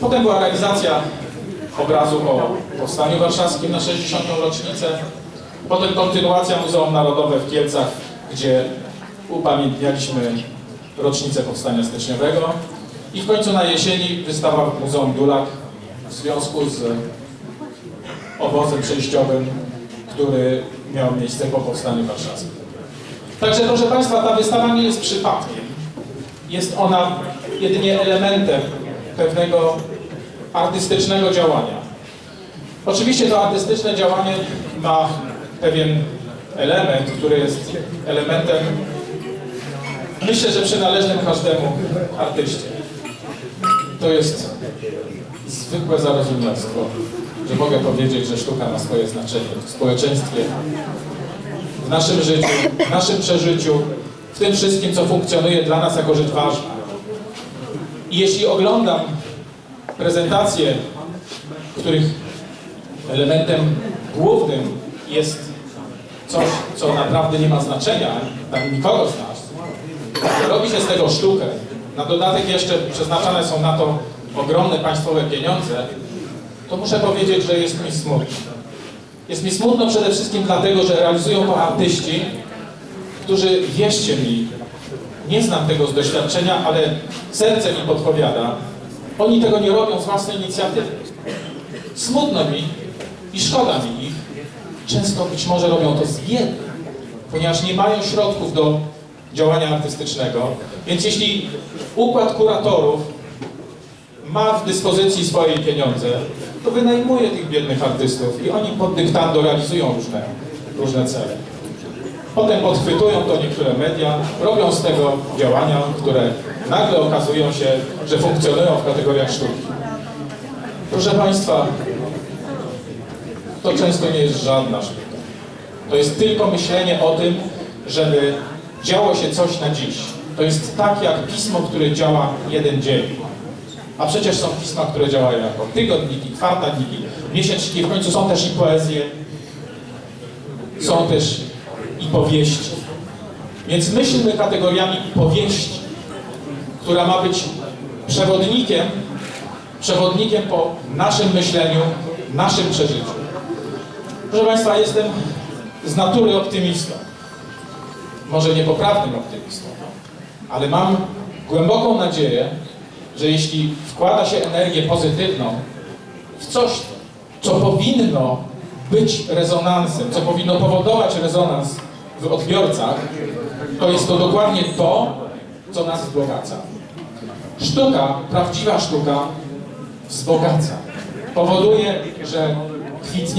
Potem była realizacja obrazu o Powstaniu Warszawskim na 60. rocznicę. Potem kontynuacja Muzeum Narodowe w Kielcach, gdzie upamiętnialiśmy rocznicę Powstania Styczniowego. I w końcu na jesieni wystawa w Muzeum Dulak w związku z obozem przejściowym, który miał miejsce po Powstaniu Warszawskim. Także proszę Państwa, ta wystawa nie jest przypadkiem. Jest ona jedynie elementem pewnego artystycznego działania. Oczywiście to artystyczne działanie ma pewien element, który jest elementem, myślę, że przynależnym każdemu artyście. To jest zwykłe zarozumialstwo, że mogę powiedzieć, że sztuka ma swoje znaczenie w społeczeństwie, w naszym życiu, w naszym przeżyciu, w tym wszystkim, co funkcjonuje dla nas jako rzecz ważna. I jeśli oglądam prezentacje, których elementem głównym jest coś, co naprawdę nie ma znaczenia dla nikogo z nas, robi się z tego sztukę, na dodatek jeszcze przeznaczane są na to ogromne państwowe pieniądze, to muszę powiedzieć, że jest mi smutno. Jest mi smutno przede wszystkim dlatego, że realizują to artyści, którzy, wierzcie mi, nie znam tego z doświadczenia, ale serce mi podpowiada, oni tego nie robią z własnej inicjatywy. Smutno mi i szkoda mi ich. Często być może robią to z biedy, ponieważ nie mają środków do działania artystycznego. Więc jeśli układ kuratorów ma w dyspozycji swoje pieniądze, to wynajmuje tych biednych artystów i oni pod dyktando realizują różne, różne cele. Potem podchwytują to niektóre media, robią z tego działania, które nagle okazują się, że funkcjonują w kategoriach sztuki. Proszę Państwa, to często nie jest żadna sztuka. To jest tylko myślenie o tym, żeby działo się coś na dziś. To jest tak jak pismo, które działa jeden dzień. A przecież są pisma, które działają jako tygodniki, kwartalniki, miesięczniki, w końcu są też i poezje, są też powieści. Więc myślmy kategoriami powieści, która ma być przewodnikiem, przewodnikiem po naszym myśleniu, naszym przeżyciu. Proszę Państwa, jestem z natury optymistą. Może niepoprawnym optymistą, ale mam głęboką nadzieję, że jeśli wkłada się energię pozytywną w coś, co powinno być rezonansem, co powinno powodować rezonans w odbiorcach, to jest to dokładnie to, co nas wzbogaca. Sztuka, prawdziwa sztuka wzbogaca. Powoduje, że kwitniemy.